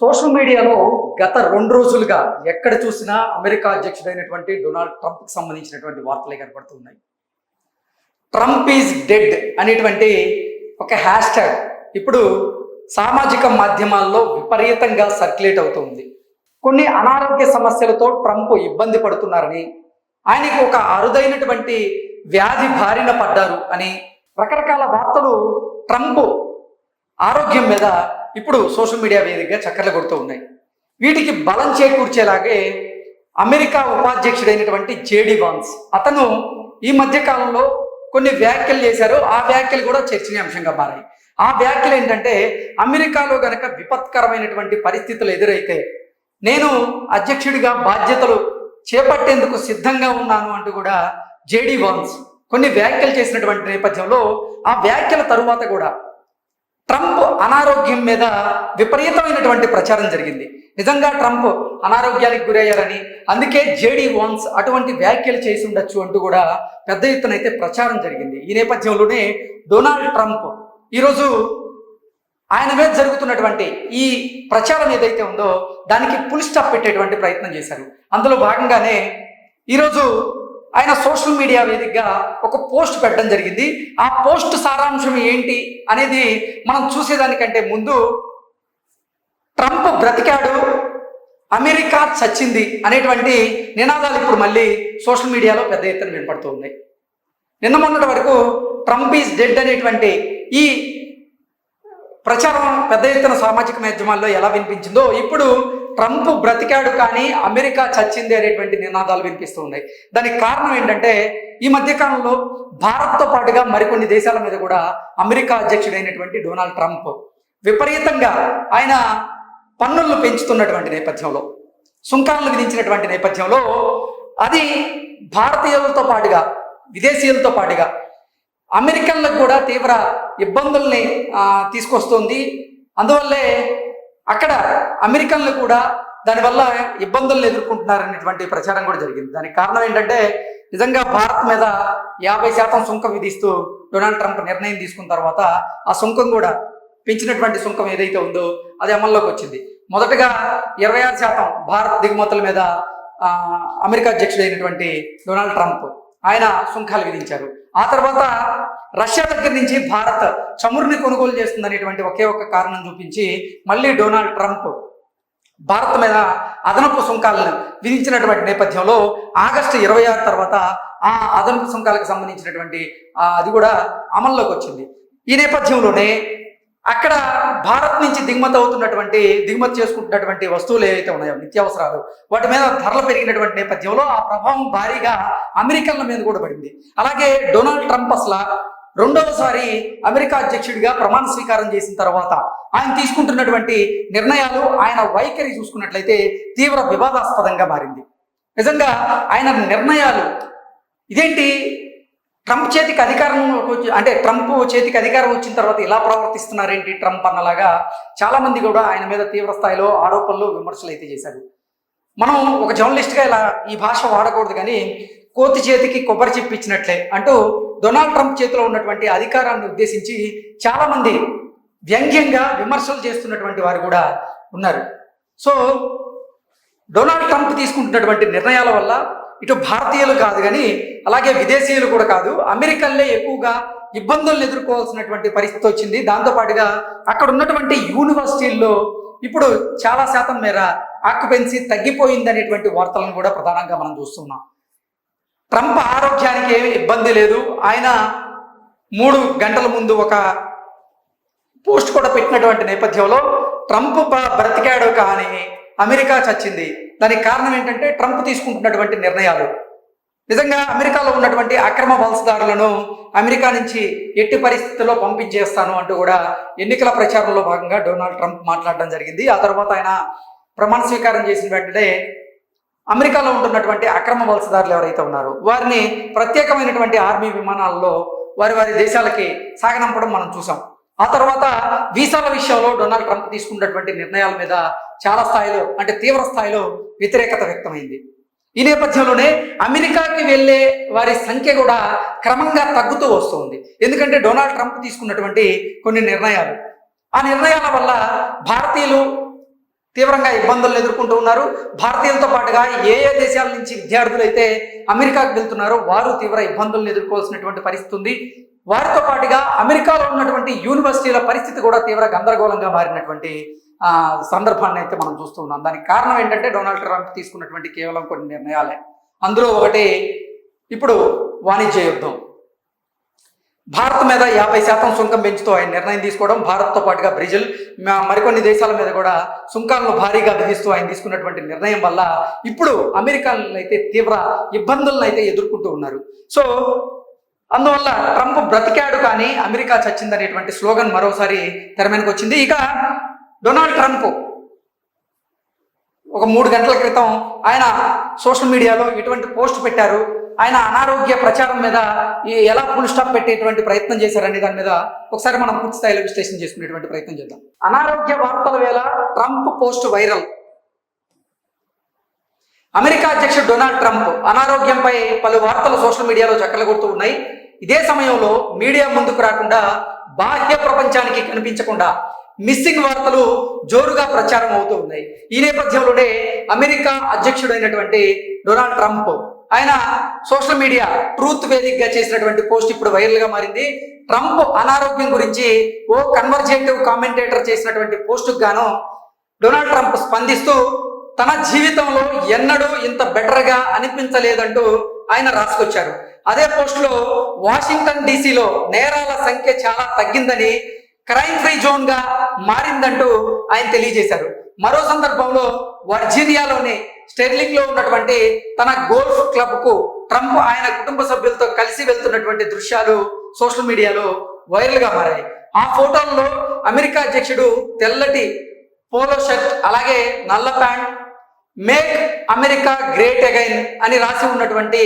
Social మీడియాలో గత రెండు రోజులుగా ఎక్కడ చూసినా అమెరికా అధ్యక్షుడైనటువంటి డొనాల్డ్ ట్రంప్కి సంబంధించినటువంటి వార్తలే కనపడుతున్నాయి. ట్రంప్ ఈజ్ డెడ్ అనేటువంటి ఒక హ్యాష్ ట్యాగ్ ఇప్పుడు సామాజిక మాధ్యమాల్లో విపరీతంగా సర్క్యులేట్ అవుతుంది. కొన్ని అనారోగ్య సమస్యలతో ట్రంప్ ఇబ్బంది పడుతున్నారని ఆయనకు ఒక అరుదైనటువంటి వ్యాధి బారిన పడ్డారు అని రకరకాల వార్తలు ట్రంప్ ఆరోగ్యం మీద ఇప్పుడు సోషల్ మీడియా వేదికగా చక్కర్లు కొడుతూ ఉన్నాయి. వీటికి బలం చేకూర్చేలాగే అమెరికా ఉపాధ్యక్షుడైనటువంటి జేడి వాన్స్ అతను ఈ మధ్య కాలంలో కొన్ని వ్యాఖ్యలు చేశారు. ఆ వ్యాఖ్యలు కూడా చర్చనీయాంశంగా మారాయి. ఆ వ్యాఖ్యలు ఏంటంటే అమెరికాలో గనక విపత్కరమైనటువంటి పరిస్థితులు ఎదురైతే నేను అధ్యక్షుడిగా బాధ్యతలు చేపట్టేందుకు సిద్ధంగా ఉన్నాను అంటూ కూడా జేడి వాన్స్ కొన్ని వ్యాఖ్యలు చేసినటువంటి నేపథ్యంలో ఆ వ్యాఖ్యల తరువాత కూడా ట్రంప్ అనారోగ్యం మీద విపరీతమైనటువంటి ప్రచారం జరిగింది. నిజంగా ట్రంప్ అనారోగ్యానికి గురయ్యారని అందుకే జేడీ వాన్స్ అటువంటి వ్యాఖ్యలు చేసి ఉండొచ్చు అంటూ కూడా పెద్ద ఎత్తున అయితే ప్రచారం జరిగింది. ఈ నేపథ్యంలోనే డొనాల్డ్ ట్రంప్ ఈరోజు ఆయన మీద జరుగుతున్నటువంటి ఈ ప్రచారం ఏదైతే ఉందో దానికి పుల్ స్టాప్ పెట్టేటువంటి ప్రయత్నం చేశారు. అందులో భాగంగానే ఈరోజు ఆయన సోషల్ మీడియా వేదికగా ఒక పోస్ట్ పెట్టడం జరిగింది. ఆ పోస్ట్ సారాంశం ఏంటి అనేది మనం చూసేదానికంటే ముందు ట్రంప్ బ్రతికాడు అమెరికా చచ్చింది అనేటువంటి నినాదాలు ఇప్పుడు మళ్ళీ సోషల్ మీడియాలో పెద్ద ఎత్తున వినపడుతూ ఉన్నాయి. నిన్న మొన్నటి వరకు ట్రంప్ ఈజ్ డెడ్ అనేటువంటి ఈ ప్రచారం పెద్ద ఎత్తున సామాజిక మాధ్యమాల్లో ఎలా వినిపించిందో ఇప్పుడు ట్రంప్ బ్రతికాడు కానీ అమెరికా చచ్చింది అనేటువంటి నినాదాలు వినిపిస్తూ ఉన్నాయి. దానికి కారణం ఏంటంటే ఈ మధ్య కాలంలో భారత్తో పాటుగా మరికొన్ని దేశాల మీద కూడా అమెరికా అధ్యక్షుడైనటువంటి డొనాల్డ్ ట్రంప్ విపరీతంగా ఆయన పన్నులను పెంచుతున్నటువంటి నేపథ్యంలో సుంకాలను విధించినటువంటి నేపథ్యంలో అది భారతీయులతో పాటుగా విదేశీయులతో పాటుగా అమెరికన్లకు కూడా తీవ్ర ఇబ్బందుల్ని తీసుకొస్తుంది. అందువల్లే అక్కడ అమెరికన్లు కూడా దానివల్ల ఇబ్బందులను ఎదుర్కొంటున్నారనేటువంటి ప్రచారం కూడా జరిగింది. దానికి కారణం ఏంటంటే నిజంగా భారత్ మీద యాభై శాతం సుంకం విధిస్తూ డొనాల్డ్ ట్రంప్ నిర్ణయం తీసుకున్న తర్వాత ఆ సుంకం కూడా పెంచినటువంటి సుంకం ఏదైతే ఉందో అది అమల్లోకి వచ్చింది. మొదటగా ఇరవై ఆరు శాతం భారత్ దిగుమతుల మీద అమెరికా అధ్యక్షుడైనటువంటి డొనాల్డ్ ట్రంప్ ఆయన సుంకాలు విధించారు. ఆ తర్వాత రష్యా దగ్గర నుంచి భారత్ చమురుని కొనుగోలు చేస్తుంది అనేటువంటి ఒకే ఒక కారణం చూపించి మళ్ళీ డొనాల్డ్ ట్రంప్ భారత్ మీద అదనపు సుంకాలను విధించినటువంటి నేపథ్యంలో ఆగస్టు ఇరవై ఆరు తర్వాత ఆ అదనపు సుంకాలకు సంబంధించినటువంటి అది కూడా అమల్లోకి వచ్చింది. ఈ నేపథ్యంలోనే అక్కడ భారత్ నుంచి దిగుమతి అవుతున్నటువంటి దిగుమతి చేసుకుంటున్నటువంటి వస్తువులు ఏవైతే ఉన్నాయో నిత్యావసరాలు వాటి మీద ధరలు పెరిగినటువంటి నేపథ్యంలో ఆ ప్రభావం భారీగా అమెరికన్ల మీద కూడా పడింది. అలాగే డొనాల్డ్ ట్రంప్ అసలు రెండవసారి అమెరికా అధ్యక్షుడిగా ప్రమాణ స్వీకారం చేసిన తర్వాత ఆయన తీసుకుంటున్నటువంటి నిర్ణయాలు ఆయన వైఖరి చూసుకున్నట్లయితే తీవ్ర వివాదాస్పదంగా మారింది. నిజంగా ఆయన నిర్ణయాలు ఇదేంటి? ట్రంప్ చేతికి అధికారం వచ్చి- అంటే ట్రంప్ చేతికి అధికారం వచ్చిన తర్వాత ఇలా ప్రవర్తిస్తున్నారేంటి ట్రంప్ అన్నలాగా చాలామంది కూడా ఆయన మీద తీవ్ర స్థాయిలో ఆరోపణలు విమర్శలు అయితే చేశారు. మనం ఒక జర్నలిస్ట్గా ఇలా ఈ భాష వాడకూడదు కానీ కోతి చేతికి కొబ్బరి చెప్పించినట్లే అంటూ డొనాల్డ్ ట్రంప్ చేతిలో ఉన్నటువంటి అధికారాన్ని ఉద్దేశించి చాలామంది వ్యంగ్యంగా విమర్శలు చేస్తున్నటువంటి వారు కూడా ఉన్నారు. సో డొనాల్డ్ ట్రంప్ తీసుకుంటున్నటువంటి నిర్ణయాల వల్ల ఇటు భారతీయులు కాదు కానీ అలాగే విదేశీయులు కూడా కాదు. అమెరికన్లే ఎక్కువగా ఇబ్బందులను ఎదుర్కోవాల్సినటువంటి పరిస్థితి వచ్చింది. దాంతోపాటుగా అక్కడ ఉన్నటువంటి యూనివర్సిటీల్లో ఇప్పుడు చాలా శాతం మేర ఆక్యుపెన్సీ తగ్గిపోయింది అనేటువంటి వార్తలను కూడా ప్రధానంగా మనం చూస్తున్నాం. ట్రంప్ ఆరోగ్యానికి ఏమి ఇబ్బంది లేదు. ఆయన మూడు గంటల ముందు ఒక పోస్ట్ కూడా పెట్టినటువంటి నేపథ్యంలో ట్రంప్ బ్రతికాడు కానీ అమెరికా చచ్చింది. దానికి కారణం ఏంటంటే ట్రంప్ తీసుకుంటున్నటువంటి నిర్ణయాలు. నిజంగా అమెరికాలో ఉన్నటువంటి అక్రమ వలసదారులను అమెరికా నుంచి ఎట్టి పరిస్థితుల్లో పంపించేస్తాను అంటూ కూడా ఎన్నికల ప్రచారంలో భాగంగా డొనాల్డ్ ట్రంప్ మాట్లాడడం జరిగింది. ఆ తర్వాత ఆయన ప్రమాణ స్వీకారం చేసిన వెంటనే అమెరికాలో ఉంటున్నటువంటి అక్రమ వలసదారులు ఎవరైతే ఉన్నారో వారిని ప్రత్యేకమైనటువంటి ఆర్మీ విమానాల్లో వారి వారి దేశాలకి సాగనంపడం మనం చూసాం. ఆ తర్వాత వీసాల విషయంలో డొనాల్డ్ ట్రంప్ తీసుకున్నటువంటి నిర్ణయాల మీద చాలా స్థాయిలో అంటే తీవ్ర స్థాయిలో వ్యతిరేకత వ్యక్తమైంది. ఈ నేపథ్యంలోనే అమెరికాకి వెళ్ళే వారి సంఖ్య కూడా క్రమంగా తగ్గుతూ వస్తుంది. ఎందుకంటే డొనాల్డ్ ట్రంప్ తీసుకున్నటువంటి కొన్ని నిర్ణయాలు. ఆ నిర్ణయాల వల్ల భారతీయులు తీవ్రంగా ఇబ్బందులను ఎదుర్కొంటూ ఉన్నారు. భారతీయులతో పాటుగా ఏ ఏ దేశాల నుంచి విద్యార్థులు అయితే అమెరికాకు వెళ్తున్నారో వారు తీవ్ర ఇబ్బందులను ఎదుర్కోవాల్సినటువంటి పరిస్థితి ఉంది. వారితో పాటుగా అమెరికాలో ఉన్నటువంటి యూనివర్సిటీల పరిస్థితి కూడా తీవ్ర గందరగోళంగా మారినటువంటి సందర్భాన్ని అయితే మనం చూస్తూ ఉన్నాం. దానికి కారణం ఏంటంటే డొనాల్డ్ ట్రంప్ తీసుకున్నటువంటి కేవలం కొన్ని నిర్ణయాలే. అందులో ఒకటి ఇప్పుడు వాణిజ్య యుద్ధం. భారత్ మీద యాభై శాతం సుంకం పెంచుతూ ఆయన నిర్ణయం తీసుకోవడం భారత్తో పాటుగా బ్రెజిల్ మరికొన్ని దేశాల మీద కూడా సుంకాలను భారీగా విధిస్తూ ఆయన తీసుకున్నటువంటి నిర్ణయం వల్ల ఇప్పుడు అమెరికాలను అయితే తీవ్ర ఇబ్బందులను అయితే ఎదుర్కొంటూ ఉన్నారు. సో అందువల్ల ట్రంప్ బ్రతికాడు కానీ అమెరికా చచ్చిందనేటువంటి స్లోగన్ మరోసారి తెర వచ్చింది. ఇక డొనాల్డ్ ట్రంప్ ఒక మూడు గంటల క్రితం ఆయన సోషల్ మీడియాలో ఇటువంటి పోస్ట్ పెట్టారు. ఆయన అనారోగ్య ప్రచారం మీద ఈ ఎలా ఫుల్ స్టాప్ పెట్టేటువంటి ప్రయత్నం చేశారనే దాని మీద ఒకసారి మనం పూర్తి స్థాయిలో విశ్లేషణ చేసుకునేటువంటి ప్రయత్నం చేద్దాం. అనారోగ్య వార్తల వేళ ట్రంప్ పోస్ట్ వైరల్. అమెరికా అధ్యక్షుడు డొనాల్డ్ ట్రంప్ అనారోగ్యంపై పలు వార్తలు సోషల్ మీడియాలో చక్కలగొడుతూ ఉన్నాయి. ఇదే సమయంలో మీడియా ముందుకు రాకుండా బాహ్య ప్రపంచానికి కనిపించకుండా మిస్సింగ్ వార్తలు జోరుగా ప్రచారం అవుతూ ఉన్నాయి. ఈ నేపథ్యంలోనే అమెరికా అధ్యక్షుడైనటువంటి డొనాల్డ్ ట్రంప్ ఆయన సోషల్ మీడియా ట్రూత్ వేదికగా చేసినటువంటి పోస్ట్ ఇప్పుడు వైరల్గా మారింది. ట్రంప్ అనారోగ్యం గురించి ఓ కన్వర్జేటివ్ కామెంటేటర్ చేసినటువంటి పోస్టుకు గాను డొనాల్డ్ ట్రంప్ స్పందిస్తూ తన జీవితంలో ఎన్నడూ ఇంత బెటర్గా అనిపించలేదంటూ ఆయన రాసుకొచ్చారు. అదే పోస్టులో వాషింగ్టన్ డీసీలో నేరాల సంఖ్య చాలా తగ్గిందని క్రైమ్ ఫ్రీ జోన్గా మారిందంటూ ఆయన తెలియజేశారు. మరో సందర్భంలో వర్జీనియాలోని స్టెర్లింగ్లో ఉన్నటువంటి తన గోల్ఫ్ క్లబ్కు ట్రంప్ ఆయన కుటుంబ సభ్యులతో కలిసి వెళ్తున్నటువంటి దృశ్యాలు సోషల్ మీడియాలో వైరల్గా మారాయి. ఆ ఫోటోల్లో అమెరికా అధ్యక్షుడు తెల్లటి పోలో షర్ట్ అలాగే నల్ల pant make America great again అని రాసి ఉన్నటువంటి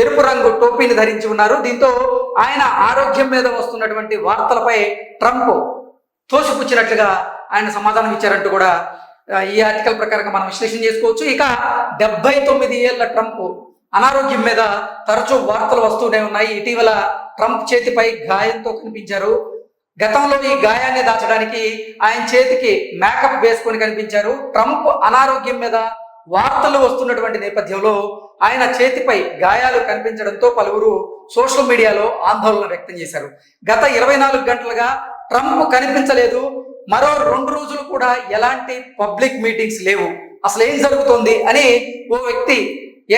ఎరుపు రంగు టోపీని ధరించి ఉన్నారు. దీంతో ఆయన ఆరోగ్యం మీద వస్తున్నటువంటి వార్తలపై ట్రంప్ తోసిపుచ్చినట్లుగా ఆయన సమాధానం ఇచ్చారంటూ కూడా ఈ ఆర్టికల్ ప్రకారంగా మనం విశ్లేషణ చేసుకోవచ్చు. ఇక డెబ్బై తొమ్మిది ఏళ్ళ ట్రంప్ అనారోగ్యం మీద తరచూ వార్తలు వస్తూనే ఉన్నాయి. ఇటీవల ట్రంప్ చేతిపై గాయంతో కనిపించారు. గతంలో ఈ గాయాన్ని దాచడానికి ఆయన చేతికి మేకప్ వేసుకొని కనిపించారు. ట్రంప్ అనారోగ్యం మీద వార్తలు వస్తున్నటువంటి నేపథ్యంలో ఆయన చేతిపై గాయాలు కనిపించడంతో పలువురు సోషల్ మీడియాలో ఆందోళన వ్యక్తం చేశారు. గత ఇరవై నాలుగు గంటలుగా ట్రంప్ కనిపించలేదు. మరో రెండు రోజులు కూడా ఎలాంటి పబ్లిక్ మీటింగ్స్ లేవు. అసలు ఏం జరుగుతోంది అని ఓ వ్యక్తి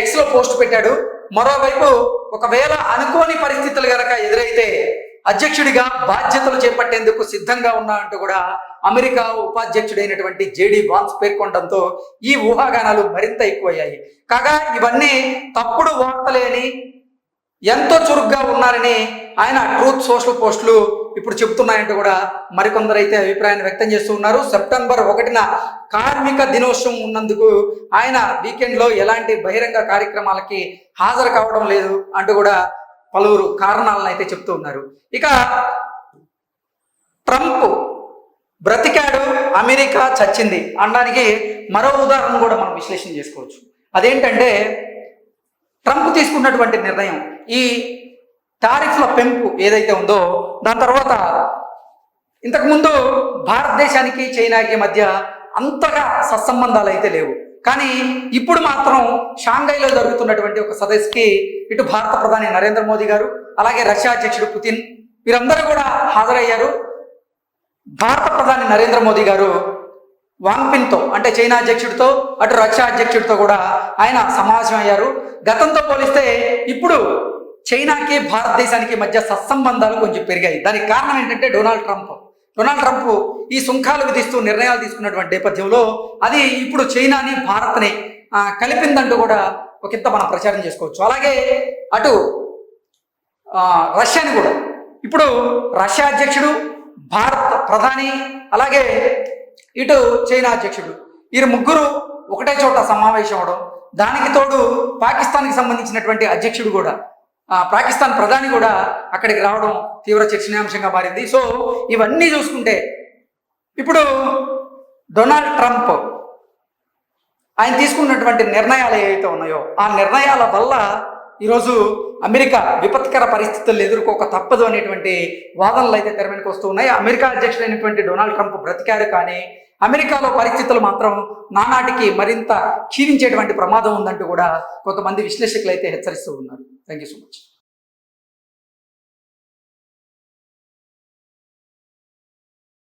ఎక్స్లో పోస్ట్ పెట్టాడు. మరోవైపు ఒకవేళ అనుకోని పరిస్థితులు గనక ఎదురైతే అధ్యక్షుడిగా బాధ్యతలు చేపట్టేందుకు సిద్ధంగా ఉన్నా అంటూ కూడా అమెరికా ఉపాధ్యక్షుడైనటువంటి జేడీ బాన్స్ పేర్కొనడంతో ఈ ఊహాగానాలు మరింత ఎక్కువయ్యాయి. కాగా ఇవన్నీ తప్పుడు వార్తలేని ఎంతో చురుగ్గా ఉన్నారని ఆయన ట్రూత్ సోషల్ పోస్టులు ఇప్పుడు చెబుతున్నాయంటూ కూడా మరికొందరు అయితే అభిప్రాయాన్ని వ్యక్తం చేస్తూ ఉన్నారు. సెప్టెంబర్ ఒకటిన కార్మిక దినోత్సవం ఉన్నందుకు ఆయన వీకెండ్లో ఎలాంటి బహిరంగ కార్యక్రమాలకి హాజరు కావడం లేదు అంటూ కూడా పలువురు కారణాలను అయితే చెప్తూ ఉన్నారు. ఇక ట్రంప్ బ్రతికాడు అమెరికా చచ్చింది అనడానికి మరో ఉదాహరణ కూడా మనం విశ్లేషణ చేసుకోవచ్చు. అదేంటంటే ట్రంప్ తీసుకున్నటువంటి నిర్ణయం ఈ టారిఫ్ల పెంపు ఏదైతే ఉందో దాని తర్వాత ఇంతకుముందు భారతదేశానికి చైనాకి మధ్య అంతగా సత్సంబంధాలు అయితే లేవు. కానీ ఇప్పుడు మాత్రం షాంఘైలో జరుగుతున్నటువంటి ఒక సదస్సుకి ఇటు భారత ప్రధాని నరేంద్ర మోదీ గారు అలాగే రష్యా అధ్యక్షుడు పుతిన్ వీరందరూ కూడా హాజరయ్యారు. భారత ప్రధాని నరేంద్ర మోదీ గారు వాంగ్పిన్తో అంటే చైనా అధ్యక్షుడితో అటు రష్యా అధ్యక్షుడితో కూడా ఆయన సమావేశం అయ్యారు గతంతో పోలిస్తే ఇప్పుడు చైనాకి భారతదేశానికి మధ్య సత్సంబంధాలు కొంచెం పెరిగాయి. దానికి కారణం ఏంటంటే డొనాల్డ్ ట్రంప్. డొనాల్డ్ ట్రంప్ ఈ సుంకాలు విధిస్తూ నిర్ణయాలు తీసుకున్నటువంటి నేపథ్యంలో అది ఇప్పుడు చైనాని భారత్ని కలిపిందంటూ కూడా ఒక ఇంత మనం ప్రచారం చేసుకోవచ్చు. అలాగే అటు రష్యాని కూడా. ఇప్పుడు రష్యా అధ్యక్షుడు భారత్ ప్రధాని అలాగే ఇటు చైనా అధ్యక్షుడు. వీరు ముగ్గురు ఒకటే చోట సమావేశం అవడం దానికి తోడు పాకిస్తాన్కి సంబంధించినటువంటి అధ్యక్షుడు కూడా. పాకిస్తాన్ ప్రధాని కూడా అక్కడికి రావడం తీవ్ర చర్చనీయాంశంగా మారింది. సో ఇవన్నీ చూసుకుంటే ఇప్పుడు డొనాల్డ్ ట్రంప్ ఆయన తీసుకున్నటువంటి నిర్ణయాలు ఏవైతే ఉన్నాయో ఆ నిర్ణయాల వల్ల ఈరోజు అమెరికా విపత్కర పరిస్థితులు ఎదుర్కోక తప్పదు అనేటువంటి వాదనలు అయితే తెర వస్తూ ఉన్నాయి. అమెరికా అధ్యక్షుడైనటువంటి డొనాల్డ్ ట్రంప్ బ్రతికారు కానీ అమెరికాలో పరిస్థితులు మాత్రం నానాటికి మరింత క్షీణించేటువంటి ప్రమాదం ఉందంటూ కూడా కొంతమంది విశ్లేషకులు అయితే హెచ్చరిస్తూ ఉన్నారు. Thank you so much.